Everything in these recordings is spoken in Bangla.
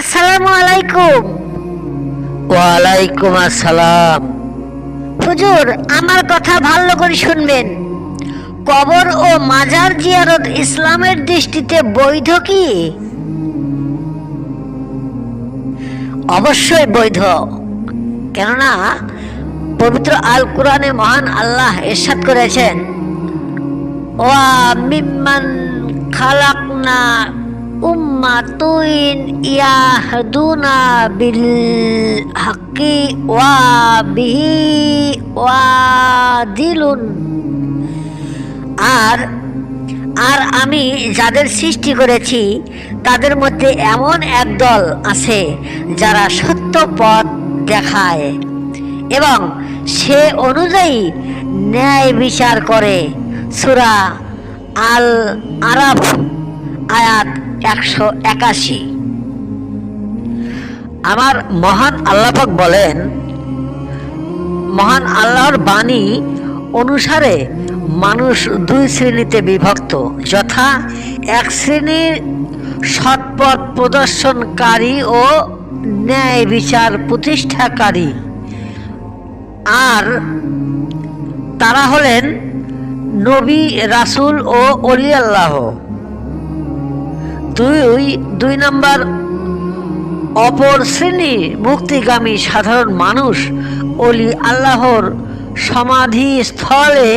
আসসালামু আলাইকুম। ওয়ালাইকুম আসসালাম। হুজুর আমার কথা ভালো করে শুনবেন। কবর ও মাজার জিয়ারত ইসলামের দৃষ্টিতে বৈধ কি? অবশ্যই বৈধ। কেননা পবিত্র আল কোরআনে মহান আল্লাহ এরশাদ করেছেন ওয়া মিম্মান খালাকনা হাক্কি ওয়া বিহি ওয়া দিলুন আর আর আমি যাদের সৃষ্টি করেছি, তাদের মধ্যে এমন এক দল আছে যারা সত্য পথ দেখায় এবং সে অনুযায়ী ন্যায় বিচার করে। সুরা আল আরাফ আয়াত একশো একাশি। আমার মহান আল্লাপাক বলেন, মহান আল্লাহর বাণী অনুসারে মানুষ দুই শ্রেণীতে বিভক্ত, যথা এক শ্রেণির সৎপথ প্রদর্শনকারী ও ন্যায় বিচার প্রতিষ্ঠাকারী। আর তারা হলেন নবী, রাসূল ও অলি আল্লাহ দুই দুই নম্বর অপর শ্রেণি মুক্তিগামী সাধারণ মানুষ অলি আল্লাহর সমাধি স্থলে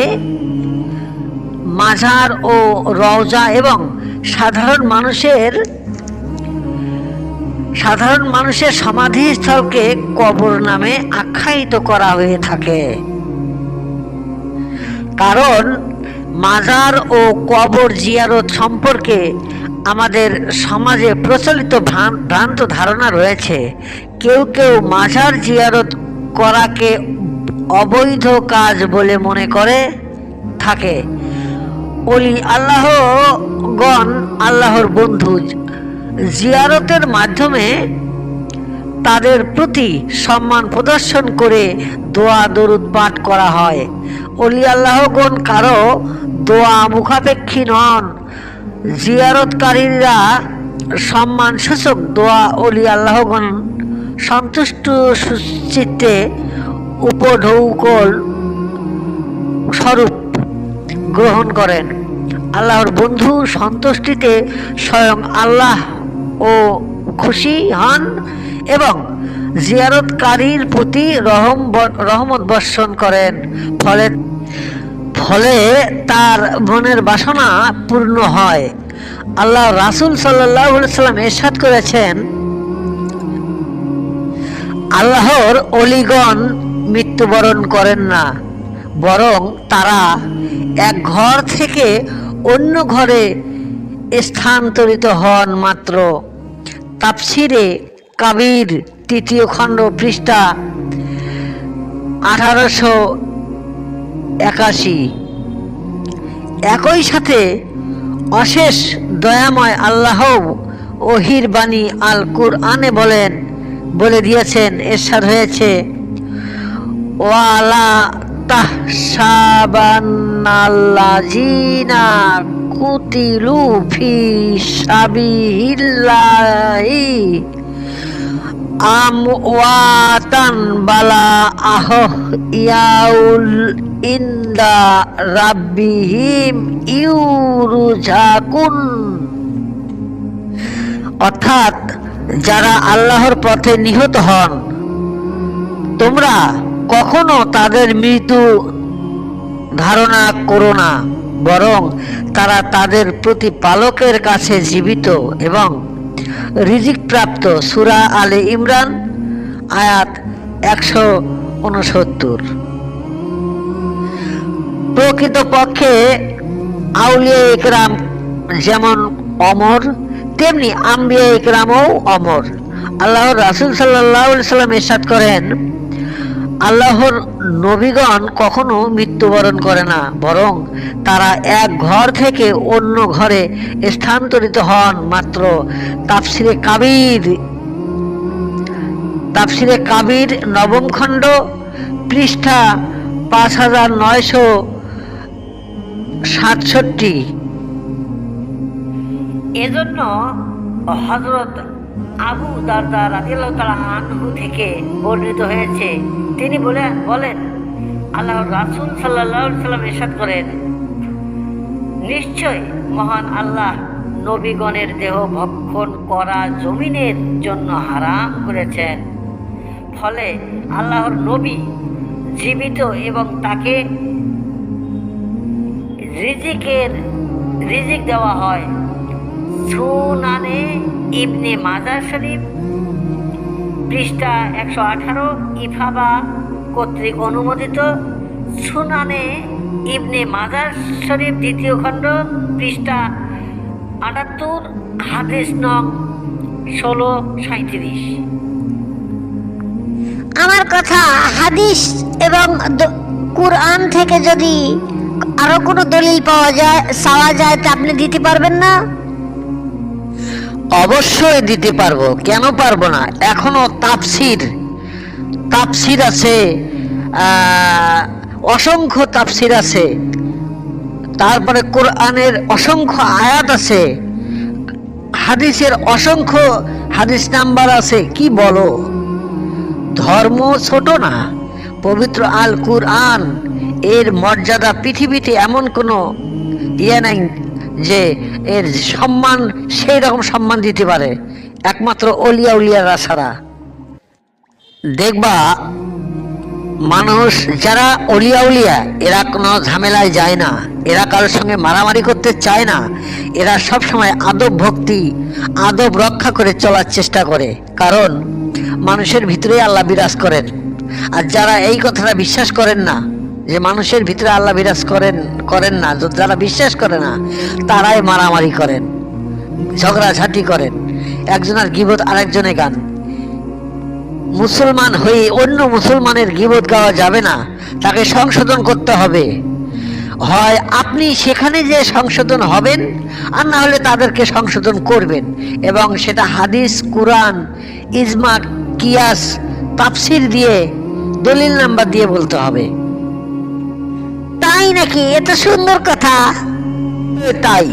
মাঝার ও রওজা এবং সাধারণ মানুষের সাধারণ মানুষের সমাধিস্থলকে কবর নামে আখ্যায়িত করা হয়ে থাকে। কারণ মাজার ও কবর জিয়ারত সম্পর্কে আমাদের সমাজে প্রচলিত ভ্রান- ভ্রান্ত ধারণা রয়েছে, কেউ কেউ মাজার জিয়ারত করাকে অবৈধ কাজ বলে মনে করে থাকে। অলি আল্লাহগণ আল্লাহর বন্ধু, জিয়ারতের মাধ্যমে তাদের প্রতি সম্মান প্রদর্শন করে দোয়া, দরুদ পাঠ করা হয়। অলি আল্লাহগণ কারও দোয়া মুখাপেক্ষী নন জিয়ারতকারীরা সম্মান সূচক দোয়া অলি আল্লাহগণ সন্তুষ্ট সুচিত্তে উপঢৌকল স্বরূপ গ্রহণ করেন। আল্লাহর বন্ধু সন্তুষ্টিতে স্বয়ং আল্লাহ ও খুশি হন এবং জিয়ারতকারীর প্রতি রহম রহমত বর্ষণ করেন। ফলে ফলে তার মনের বাসনা পূর্ণ হয়। আল্লাহ রাসুল সাল্লাম এরশাদ করেছেন, আল্লাহর অলিগণ মৃত্যুবরণ করেন না, বরং তারা এক ঘর থেকে অন্য ঘরে স্থানান্তরিত হন মাত্র। তাপসিরে কাবির তৃতীয় খণ্ড পৃষ্ঠা আঠারোশো একাশি। একই সাথে অশেষ দয়াময় আল্লাহ ওহির বাণী আল কুরআনে বলেন, বলে দিয়েছেন, এরশাদ হয়েছে। ওয়ালা তাহসাবান্নাল্লাযীনা কুতিলু ফি সাবিলিল্লাহি। আমওয়াতান বালা আহ ইয়াউল ইন্দা রাব্বিহিম ইউরুজাকুন অর্থাৎ যারা আল্লাহর পথে নিহত হন, তোমরা কখনো তাদের মৃত্যু ধারণা করো না, বরং তারা তাদের প্রতিপালকের কাছে জীবিত এবং রিজিক প্রাপ্ত সুরা আলে ইমরান, আয়াত একশো উনসত্তর। প্রকৃতপক্ষে আউলিয়া ইকরাম যেমন অমর, তেমনি আম্বিয়া ইকরামও অমর। আল্লাহর রাসুল সাল্লাহ সাল্লাম এরশাদ করেন আল্লাহর নবীগণ কখনো মৃত্যুবরণ করে না, বরং তারা এক ঘর থেকে অন্য ঘরে স্থানান্তরিত হন মাত্র। তাফসিরে কাবির তাফসিরে কাবির নবম খণ্ড, পৃষ্ঠা পাঁচ হাজার নয়শো সাতষট্টি। এজন্য হজরত আবু দারদা আনহু থেকে বর্ণিত হয়েছে। তিনি বলেন বলেন আল্লাহ রাসূল সাল্লাল্লাহু সাল্লাম ইরশাদ করেন, নিশ্চয় মহান আল্লাহ নবীগণের দেহ ভক্ষণ করা জমিনের জন্য হারাম করেছেন। ফলে আল্লাহর নবী জীবিত এবং তাকে রিজিকের, রিজিক দেওয়া হয়। সুনানে ইবনে মাজার শরীফ, পৃষ্ঠা একশো আঠারো, ইফাবা কর্তৃক অনুমোদিত সুনানে ইবনে মাজার শরীফ দ্বিতীয় খণ্ড, পৃষ্ঠা আটাত্তর, হাদিস নং ষোলো সাঁত্রিশ আমার কথা হাদিস এবং কুরআন থেকে যদি আরও কোনো দলিল পাওয়া যায় চাওয়া যায় তা আপনি দিতে পারবেন না? অবশ্যই দিতে পারব। কেন পারব না? এখনও তাপসির তাপসির আছে অসংখ্য তাপসির আছে। তারপরে কোরআনের অসংখ্য আয়াত আছে। হাদিসের অসংখ্য হাদিস নাম্বার আছে। কি বলো? ধর্ম ছোট না। পবিত্র আল কুরআন এর মর্যাদা পৃথিবীতে এমন কোনো ইয়ে নাই। যে এর সম্মান সেই রকম সম্মান দিতে পারে। একমাত্র অলিয়া উলিয়ারা ছাড়া। দেখবা মানুষ যারা অলিয়া উলিয়া এরা কোনো ঝামেলায় যায় না। এরা কারোর সঙ্গে মারামারি করতে চায় না। এরা সব সময় আদব ভক্তি আদব রক্ষা করে চলার চেষ্টা করে। কারণ মানুষের ভিতরেই আল্লাহ বিরাজ করেন। আর যারা এই কথাটা বিশ্বাস করেন না যে মানুষের ভিতরে আল্লাহ বিরাজ করেন করেন না যারা বিশ্বাস করে না, তারাই মারামারি করেন, ঝগড়াঝাটি করেন। একজনের গিবত আরেকজনে গান। মুসলমান হয়ে অন্য মুসলমানের গিবত গাওয়া যাবে না, তাকে সংশোধন করতে হবে। হয় আপনি সেখানে যে সংশোধন হবেন, আর না হলে তাদেরকে সংশোধন করবেন। এবং সেটা হাদিস, কুরআন, ইজমা, কিয়াস, তাফসির দিয়ে, দলিল নাম্বার দিয়ে বলতে হবে। তাই নাকি? এত সুন্দর কথা। এটাই তাই।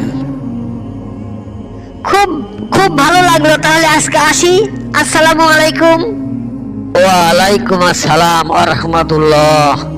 খুব খুব ভালো লাগল। তাহলে আজকে আসি। আসসালামু আলাইকুম। ওয়ালাইকুম আসসালাম আ রহমতুল্লাহ।